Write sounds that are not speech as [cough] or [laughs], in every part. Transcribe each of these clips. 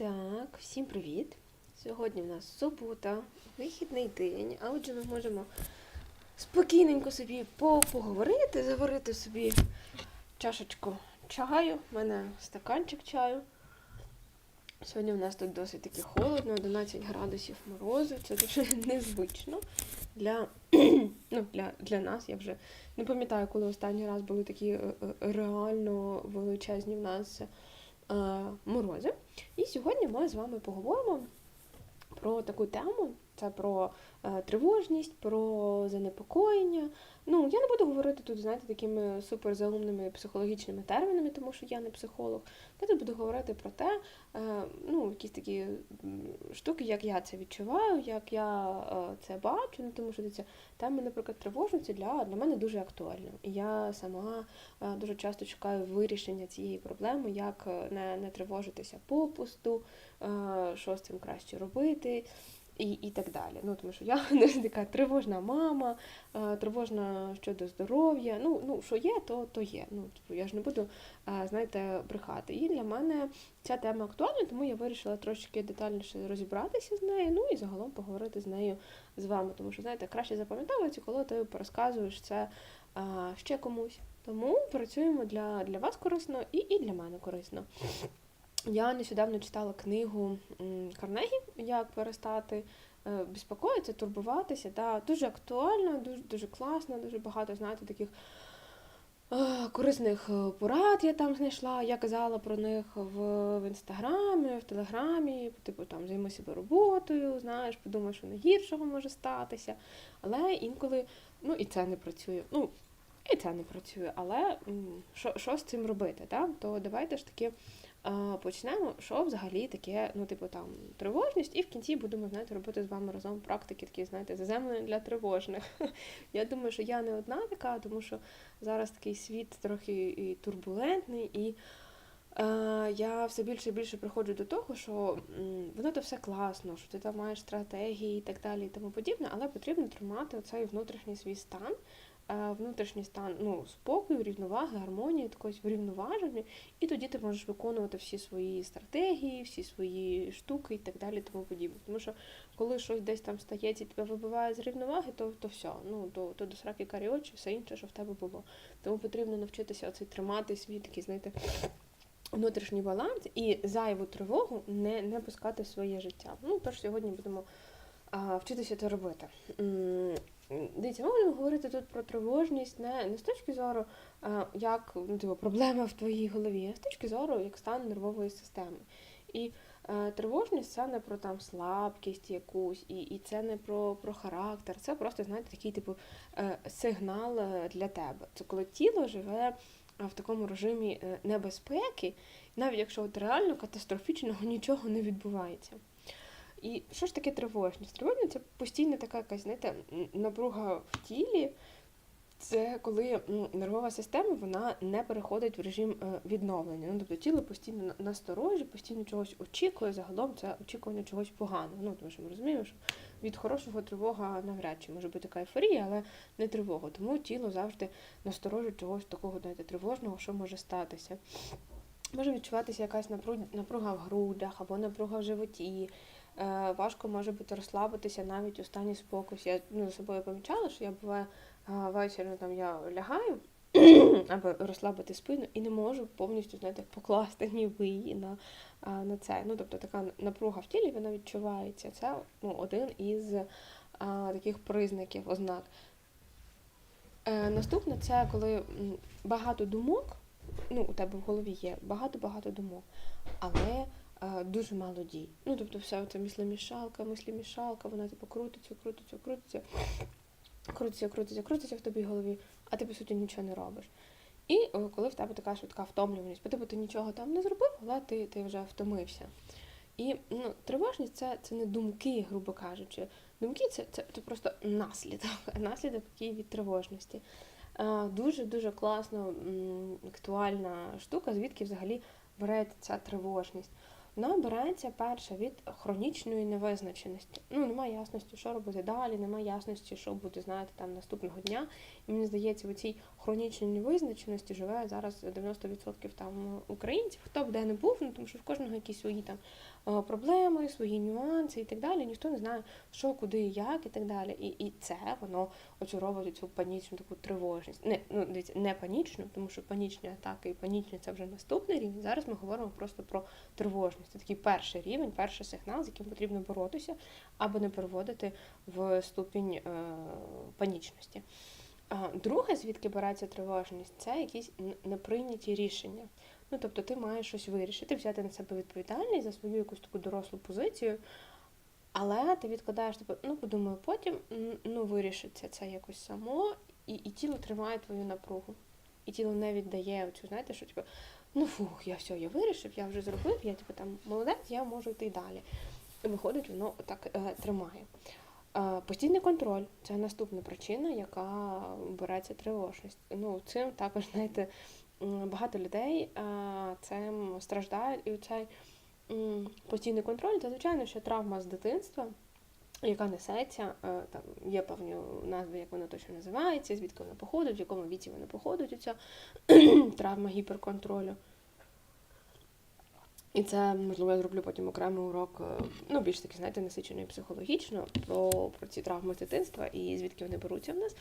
Так, всім привіт! Сьогодні в нас субота, вихідний день, а отже ми можемо спокійненько собі по- поговорити, заварити собі чашечку чаю, в мене стаканчик чаю. Сьогодні в нас тут досить таки холодно, 11 градусів морозу, це дуже [laughs] незвично для, [clears throat] ну, для, для нас. Я вже не пам'ятаю, коли останній раз були такі е, е, реально величезні в нас е, морози. І сьогодні ми з вами поговоримо про таку тему: це про е, тривожність, про занепокоєння. Ну, я не буду говорити тут, знаєте, такими суперзаумними психологічними термінами, тому що я не психолог. Я тут буду говорити про те, е, ну, якісь такі штуки, як я це відчуваю, як я е, це бачу, ну, тому що ця тема, наприклад, тривожності для, для мене дуже актуальна. І я сама дуже часто шукаю вирішення цієї проблеми, як не, не тривожитися попусту, що з цим краще робити. І, і так далі. Ну, тому що я [laughs] не така тривожна мама, е, тривожна щодо здоров'я. Ну, ну, що є, то, то є. Ну, типу, я ж не буду, е, знаєте, брехати. І для мене ця тема актуальна, тому я вирішила трошки детальніше розібратися з нею, ну і загалом поговорити з нею з вами. Тому що, знаєте, краще запам'ятовується, коли ти порозказуєш це е, ще комусь. Тому працюємо для, для вас корисно і, і для мене корисно. Я нещодавно читала книгу Карнегі Як перестати е, безпокоїтися, турбуватися. Да, дуже актуально, дуже, дуже класно, дуже багато, знаєте, таких е, корисних е, порад я там знайшла. Я казала про них в, в інстаграмі, в телеграмі, типу там займи себе роботою, знаєш, подумай, що найгіршого може статися. Але інколи, ну і це не працює. Ну, і це не працює, але що, що з цим робити? Да? То давайте ж таки почнемо, що взагалі таке, ну, типу, там, тривожність, і в кінці будемо, знаєте, робити з вами разом практики, такі, знаєте, заземлені для тривожних. [laughs] Я думаю, що я не одна така, тому що зараз такий світ трохи і турбулентний, і е, я все більше і більше приходжу до того, що воно то все класно, що ти там маєш стратегії і так далі, і тому подібне, але потрібно тримати оцей внутрішній свій стан. Е, Внутрішній стан ну, спокою, рівноваги, гармонії, такось врівноваження, і тоді ти можеш виконувати всі свої стратегії, всі свої штуки і так далі, тому подібне. Тому що коли щось десь там стається і тебе вибиває з рівноваги, то, то все, ну то, то до сраки карі очі, все інше, що в тебе було. Тому потрібно навчитися оцей тримати свій такий, знаєте, внутрішній баланс і зайву тривогу не, не пускати в своє життя. Ну тож сьогодні будемо а, вчитися це робити. Дивіться, ми будемо говорити тут про тривожність не, не з точки зору, а, як ну, типу, проблема в твоїй голові, а з точки зору як стан нервової системи. І е, тривожність це не про там слабкість якусь, і, і це не про, про характер, це просто, знаєте, такий типу е, сигнал е, для тебе. Це коли тіло живе е, в такому режимі е, небезпеки, навіть якщо от реально катастрофічного [laughs] нічого не відбувається. І що ж таке тривожність? Тривожність це постійна така якась, знаєте, напруга в тілі. Це коли нервова система вона не переходить в режим е, відновлення. Ну, тобто тіло постійно насторожі, постійно чогось очікує. Загалом це очікування чогось поганого. Ну, тому що ми розуміємо, що від хорошого тривога навряд чи може бути така ейфорія, але не тривога. Тому тіло завжди насторожить чогось такого, знаєте, тривожного, що може статися. Може відчуватися якась напруга в грудях або напруга в животі. Е, важко може бути розслабитися навіть у стані спокою. Я ну, за собою помічала, що я буває е, ввечері ну, там я лягаю, [clears throat] аби розслабити спину, і не можу повністю знаєте, покласти ніби її на, а, на це. Ну, тобто така напруга в тілі вона відчувається. Це ну, один із а, таких признаків, ознак. Е, наступне це коли багато думок, ну, у тебе в голові є багато-багато думок, але е, дуже мало дій. Ну, тобто, вся ця мисломішалка, мислімішалка, вона типу крутиться, крутиться, крутиться, крутиться, крутиться, крутиться в тобі голові, а ти по суті нічого не робиш. І е, коли в тебе така швидка втомлюваність, бо типу ти нічого там не зробив, але ти, ти вже втомився. І ну, тривожність це, це не думки, грубо кажучи. Думки це, це, це просто наслідок, [laughs] наслідок від тривожності. Е, Дуже-дуже класно актуальна штука, звідки взагалі береться ця тривожність. Вона береться перша від хронічної невизначеності. Ну, немає ясності, що робити далі, немає ясності, що буде, знаєте, там наступного дня. Мені здається, в цій хронічній невизначеності живе зараз 90% там українців, хто б де не був, ну тому що в кожного якісь свої там е, проблеми, свої нюанси і так далі. Ніхто не знає, що, куди, як і так далі. І, і це воно робить цю панічну таку тривожність. Не, ну, дивіться, не панічну, тому що панічні атаки і панічні це вже наступний рівень. Зараз ми говоримо просто про тривожність. Це такий перший рівень, перший сигнал, з яким потрібно боротися, аби не переводити в ступінь е, панічності. Друге, звідки береться тривожність, це якісь неприйняті рішення. Ну, тобто ти маєш щось вирішити, взяти на себе відповідальність за свою якусь таку дорослу позицію, але ти відкладаєш, типу, ну подумаю, потім ну вирішиться це якось само, і, і тіло тримає твою напругу. І тіло не віддає оцю, знаєте, що типу, ну фух, я все, я вирішив, я вже зробив, я типу там молодець, я можу йти далі. І виходить, воно так е, тримає. Постійний контроль це наступна причина, яка береться тривожність. Ну, цим також, [laughs] знаєте, багато людей цим страждають, і цей постійний контроль це, звичайно, що травма з дитинства, яка несеться, там є певні назви, як вона точно називається, звідки вона походить, в якому віці вона походить, ця [clears throat] травма гіперконтролю. І це, можливо, я зроблю потім окремий урок, е, ну, більш таки, знаєте, насичений психологічно, про, про ці травми з дитинства і звідки вони беруться в нас.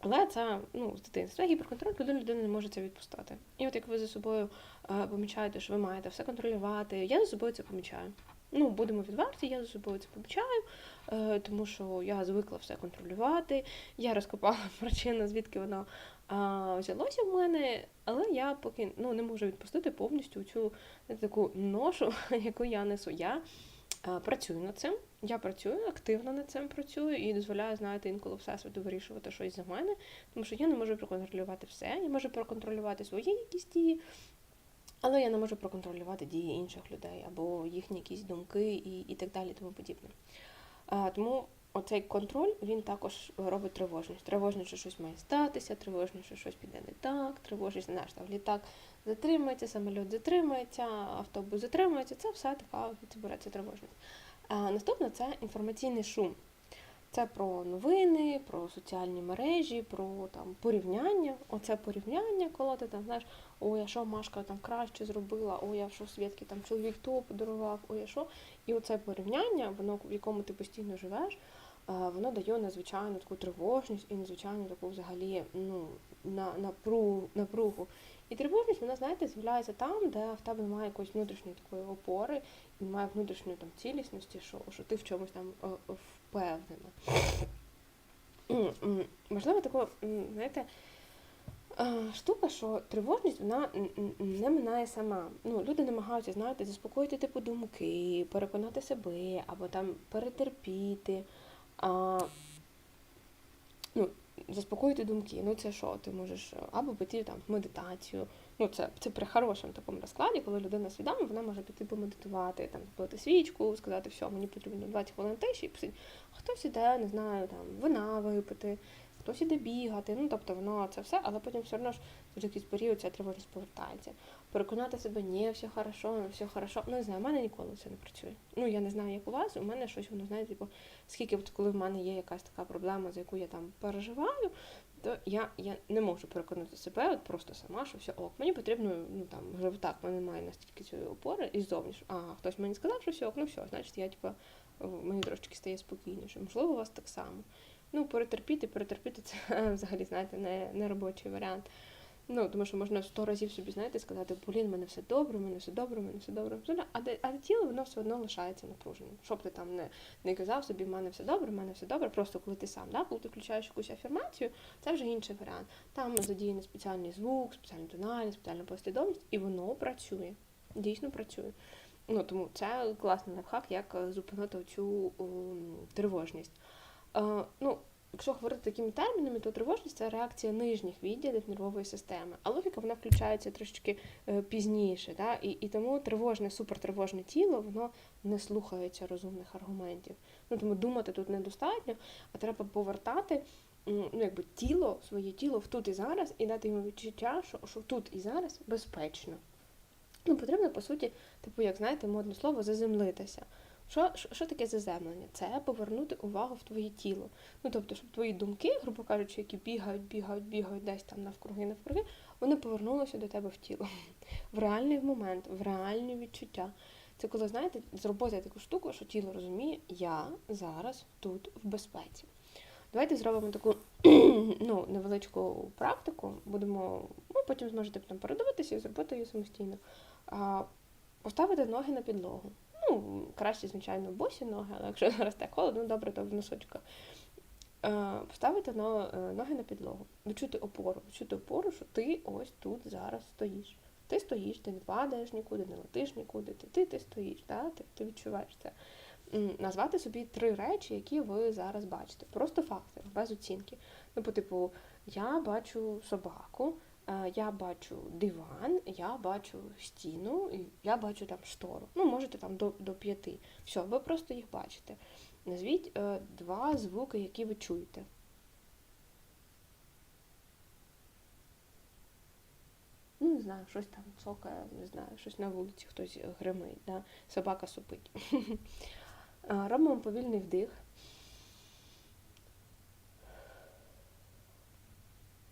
Але це ну, з дитинства гіперконтроль, коли людина не може це відпустити. І от як ви за собою е, помічаєте, що ви маєте все контролювати, я за собою це помічаю. Ну, будемо відверті, я за собою це помічаю, тому що я звикла все контролювати. Я розкопала [laughs] причину, звідки воно взялося в мене, але я поки ну, не можу відпустити повністю цю таку ношу, [laughs] яку я несу. Я е, працюю над цим. Я працюю, активно над цим працюю і дозволяю, знаєте, інколи всесвіту вирішувати щось за мене, тому що я не можу проконтролювати все, я можу проконтролювати свої якісь дії, але я не можу проконтролювати дії інших людей або їхні якісь думки і, і так далі, тому подібне. Тому оцей контроль він також робить тривожність. Тривожність, що щось має статися, тривожність, що щось піде не так, тривожність, знаєш, там літак затримається, самоліт затримається, автобус затримається. Це все така це тривожність. А наступне це інформаційний шум. Це про новини, про соціальні мережі, про там порівняння. Оце порівняння, коли ти там знаєш, ой, а що Машка там краще зробила, ой, а що Свідки там чоловік то подарував, ой, а що. І оце порівняння, воно в якому ти постійно живеш, воно дає надзвичайну таку тривожність і надзвичайну таку взагалі ну, на, напругу, напругу. І тривожність, вона, знаєте, з'являється там, де в тебе немає якоїсь внутрішньої такої опори, і немає внутрішньої там цілісності, що, що ти в чомусь там е, е, впевнена. Можливо, тако, знаєте, е, штука, що тривожність вона не минає сама. Ну, люди намагаються, знаєте, заспокоїти типу думки, переконати себе або там перетерпіти. А, ну, заспокоїти думки. Ну це що? Ти можеш або піти там в медитацію. Ну, це, це при хорошому такому розкладі, коли людина свідома, вона може піти помедитувати, там запалити свічку, сказати, все, мені потрібно 20 хвилин тиші і посидіти. А хтось іде, не знаю, там вина випити, хтось іде бігати. Ну, тобто воно це все, але потім все одно ж через якийсь період ця тривожність повертається. Переконати себе, ні, все хорошо, все хорошо. Ну, не знаю, в мене ніколи це не працює. Ну, я не знаю, як у вас, у мене щось, воно, знаєте, типу, скільки, от коли в мене є якась така проблема, за яку я там переживаю, то я, я не можу переконати себе от просто сама, що все ок. Мені потрібно, ну там, вже так, в мене немає настільки цієї опори і ззовні, а, хтось мені сказав, що все ок, ну все, значить я типу, мені трошки стає спокійніше. Можливо, у вас так само. Ну, перетерпіти, перетерпіти це [laughs] взагалі, знаєте, не, не робочий варіант. Ну, тому що можна сто разів собі, знаєте, сказати, блін, в мене все добре, в мене все добре, в мене все добре. все добре». А, а тіло воно все одно лишається напруженим. Щоб ти там не, не казав собі, в мене все добре, в мене все добре. Просто коли ти сам, да, коли ти включаєш якусь афірмацію, це вже інший варіант. Там задіяний спеціальний звук, спеціальна тональність, спеціальна послідовність, і воно працює. Дійсно працює. Ну, тому це класний лайфхак, як е, зупинити цю тривожність. Е, ну, Якщо говорити такими термінами, то тривожність це реакція нижніх відділів нервової системи. А логіка вона включається трошечки е, пізніше. Да? І, і тому тривожне, супертривожне тіло воно не слухається розумних аргументів. Ну тому думати тут недостатньо, а треба повертати ну, якби тіло, своє тіло в тут і зараз і дати йому відчуття, що, що тут і зараз безпечно. Ну, потрібно, по суті, типу, як знаєте, модне слово, заземлитися. Що, що, таке заземлення? Це повернути увагу в твоє тіло. Ну, тобто, щоб твої думки, грубо кажучи, які бігають, бігають, бігають десь там навкруги, навкруги, вони повернулися до тебе в тіло. В реальний момент, в реальні відчуття. Це коли, знаєте, зробити таку штуку, що тіло розуміє, я зараз тут в безпеці. Давайте зробимо таку [clears throat] ну, невеличку практику. Будемо, ну, потім зможете там передивитися і зробити її самостійно. А, Поставити ноги на підлогу. Ну, краще, звичайно, босі ноги, але якщо [laughs] зараз так холодно, добре, то в носочках. Е, Поставити е, ноги на підлогу, відчути опору, відчути опору, що ти ось тут зараз стоїш. Ти стоїш, ти не падаєш нікуди, не летиш нікуди, ти, ти, ти стоїш, да? ти, ти відчуваєш це. Назвати собі три речі, які ви зараз бачите. Просто факти, без оцінки. Ну, по типу, я бачу собаку, я бачу диван, я бачу стіну, я бачу там штору. Ну, можете там до, до п'яти. Все, ви просто їх бачите. Назвіть е, два звуки, які ви чуєте. Ну, не знаю, щось там цокає, не знаю, щось на вулиці, хтось гримить, да? собака супить. [laughs] Е, Робимо повільний вдих.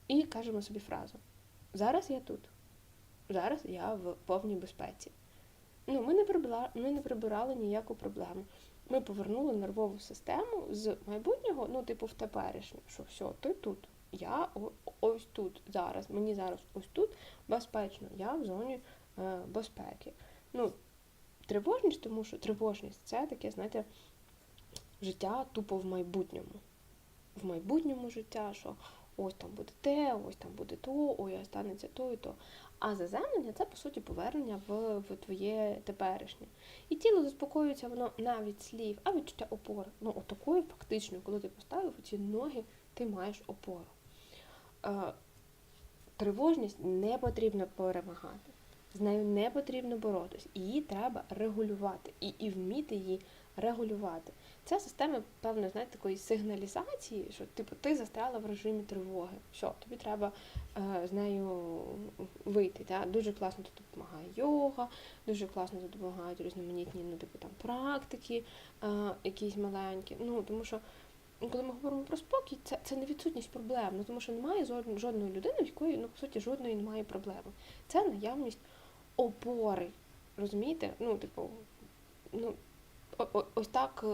І кажемо собі фразу. Зараз я тут. Зараз я в повній безпеці. Ну, ми не прибирали, ми не прибирали ніяку проблему. Ми повернули нервову систему з майбутнього, ну, типу, в теперішнє, що все, ти тут. Я ось тут зараз. Мені зараз ось тут безпечно. Я в зоні е, безпеки. Ну, тривожність, тому що тривожність це таке, знаєте, життя тупо в майбутньому. В майбутньому життя, що ось там буде те, ось там буде то, ой, а станеться то і то. А заземлення це, по суті, повернення в, в твоє теперішнє. І тіло заспокоюється, воно навіть слів, а відчуття опори. Ну, отакої фактично, коли ти поставив ці ноги, ти маєш опору. Е, тривожність не потрібно перемагати. З нею не потрібно боротись. Її треба регулювати і, і вміти її регулювати. Це система, певно, знаєте, такої сигналізації, що типу ти застряла в режимі тривоги. Все, тобі треба е, з нею вийти. Та? Дуже класно тут допомагає йога, дуже класно тут допомагають різноманітні, ну, типу там практики, е, якісь маленькі. Ну, тому що коли ми говоримо про спокій, це, це не відсутність проблем, ну тому що немає жодної людини, в якої ну, по суті жодної немає проблеми. Це наявність опори. Розумієте? Ну, типу, ну, ось так е,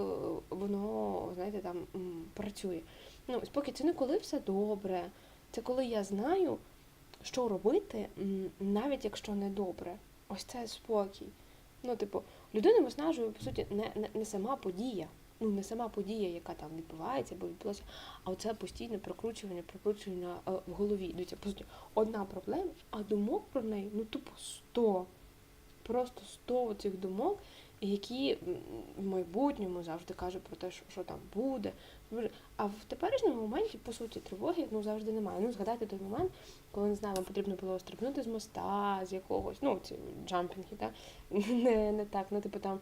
воно, знаєте, там працює. Ну, спокій це не коли все добре, це коли я знаю, що робити, навіть якщо не добре. Ось це спокій. Ну, типу, людину виснажує, по суті, не, не, не сама подія. Ну, не сама подія, яка там відбувається або відбулася, а оце постійне прокручування, прокручування е, в голові. Дивіться, по суті, одна проблема, а думок про неї, ну тупо сто. Просто сто цих думок, які в майбутньому завжди кажуть про те, що, що там буде. А в теперішньому моменті, по суті, тривоги ну, завжди немає. Ну, згадайте той момент, коли не знаю, вам потрібно було стрибнути з моста, з якогось, ну, ці джампінги, так? [laughs] Не, не так, ну, типу там.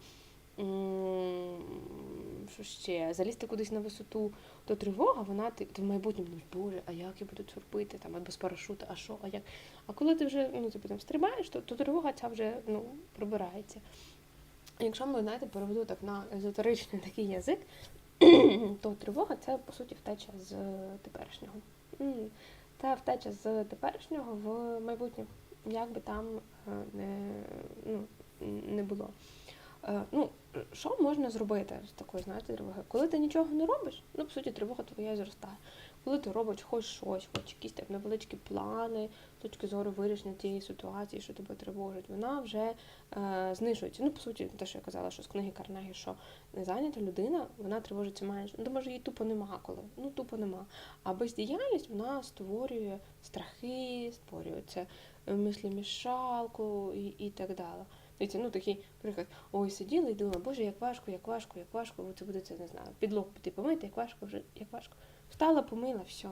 Що ще? Залізти кудись на висоту, то тривога, вона ти, ти в майбутньому думаєш, боже, а як я буду це робити, там, без парашута, а що, а як? А коли ти вже ну, типу, там, стрибаєш, то, то тривога ця вже ну, прибирається. Якщо ми, знаєте, переведу так на езотеричний такий язик, [clears throat] то тривога це, по суті, втеча з теперішнього. М, Та втеча з теперішнього в майбутнє, як би там е, не, ну, не було. Е, Ну, що можна зробити з такою, знаєте, тривогою? Коли ти нічого не робиш, ну, по суті, тривога твоя зростає. Коли ти робиш хоч щось, хоч якісь так невеличкі плани, з точки зору вирішення тієї ситуації, що тебе тривожить, вона вже е, знижується. Ну, по суті, те, що я казала, що з книги Карнегі, що не зайнята людина, вона тривожиться менше. Ну, тому що їй тупо нема коли. Ну, тупо нема. А бездіяльність вона створює страхи, створює це мислімішалку і, і так далі. Дивіться, ну такий приклад, ой, сиділа і думала, боже, як важко, як важко, як важко, це буде це, не знаю, підлогу піти помити, як важко вже, як важко. Встала, помила, все.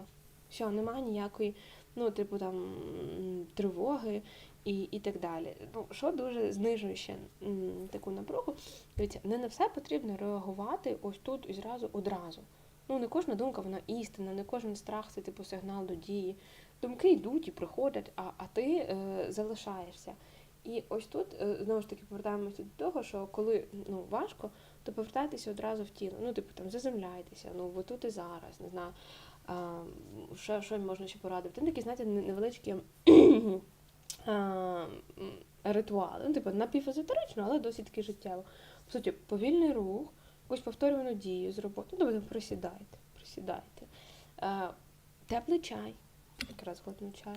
Все, немає ніякої, ну, типу там тривоги і, і так далі. Ну, що дуже знижує ще м, таку напругу. Дивіться, не на все потрібно реагувати ось тут і зразу одразу. Ну, не кожна думка вона істинна, не кожен страх це типу сигнал до дії. Думки йдуть і приходять, а, а ти е, залишаєшся. І ось тут е, знову ж таки повертаємося до того, що коли ну, важко, то повертайтеся одразу в тіло. Ну, типу там заземляйтеся, ну ви тут і зараз, не знаю. А, що, що можна ще порадити? Ну, такі, знаєте, не- невеличкі [clears throat] а, ритуали. Ну, типу, напівезотерично, але досить таки життєво. По суті, повільний рух, якусь повторювану дію зробити. Ну, тобто присідайте, присідайте. А, теплий чай. Якраз глотну чаю.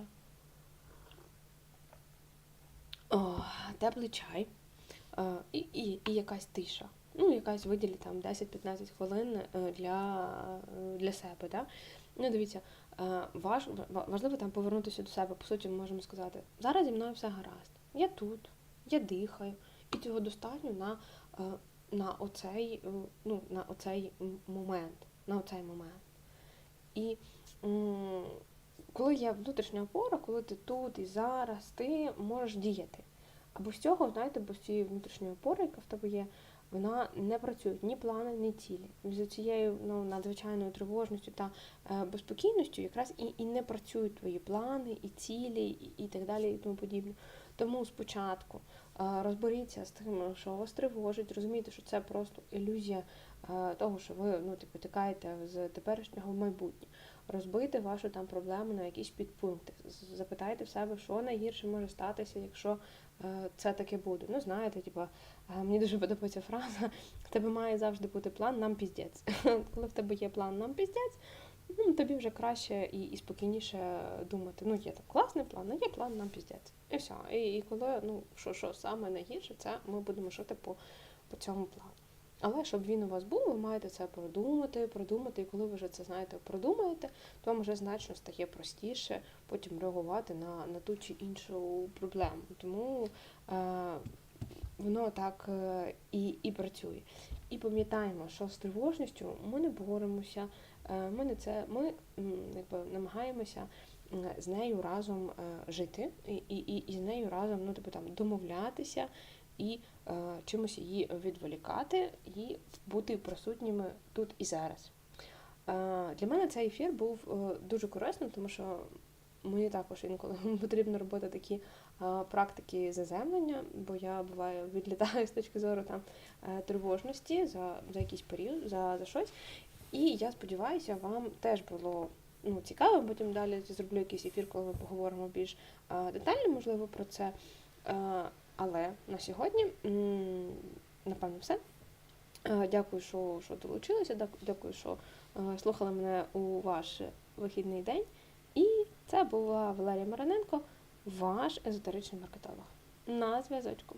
О, теплий чай е, і, і, і якась тиша. Ну, якась виділі там 10-15 хвилин е, для, е, для себе. Да? Ну, дивіться, е, важ, важливо там повернутися до себе. По суті, ми можемо сказати, зараз зі мною все гаразд. Я тут, я дихаю, і цього достатньо на, на, оцей, ну, на оцей момент. На оцей момент. І коли є внутрішня опора, коли ти тут і зараз, ти можеш діяти. А без цього, знаєте, без цієї внутрішньої опори, яка в тебе є, вона не працює ні плани, ні цілі. За цією ну, надзвичайною тривожністю та е, безпокійністю якраз і, і не працюють твої плани, і цілі, і, і так далі, і тому подібне. Тому спочатку е, розберіться з тим, що вас тривожить, розумійте, що це просто ілюзія того, що ви ну, типу, тикаєте з теперішнього в майбутнє. Розбити вашу там проблему на якісь підпункти. Запитайте в себе, що найгірше може статися, якщо е, це таке буде. Ну, знаєте, типа, е, мені дуже подобається фраза: в тебе має завжди бути план, нам піздець. [laughs] Коли в тебе є план, нам піздець, ну тобі вже краще і, і спокійніше думати. Ну, є там класний план, а є план, нам піздець. І все. І, і коли, ну, що, що саме найгірше, це ми будемо шити по, по цьому плану. Але щоб він у вас був, ви маєте це продумати, продумати, і коли ви вже це знаєте, продумаєте, то вам вже значно стає простіше потім реагувати на, на ту чи іншу проблему. Тому е, воно так е, і, і працює. І пам'ятаємо, що з тривожністю ми не боремося, е, ми не це, ми якби, намагаємося з нею разом е, жити і, і, і, з нею разом ну, типу, там, домовлятися і е, чимось її відволікати і бути присутніми тут і зараз. Е, Для мене цей ефір був е, дуже корисним, тому що мені також інколи [laughs] потрібно робити такі е, практики заземлення, бо я буває відлітаю з точки зору там е, тривожності за, за якийсь період, за, за щось. І я сподіваюся, вам теж було ну, цікаво. Потім далі зроблю якийсь ефір, коли ми поговоримо більш е, детально, можливо, про це. Е, Але на сьогодні, напевно, все. Е, Дякую, що, що долучилися. Дякую, що е, слухали мене у ваш вихідний день. І це була Валерія Мараненко, ваш езотеричний маркетолог. На зв'язочку.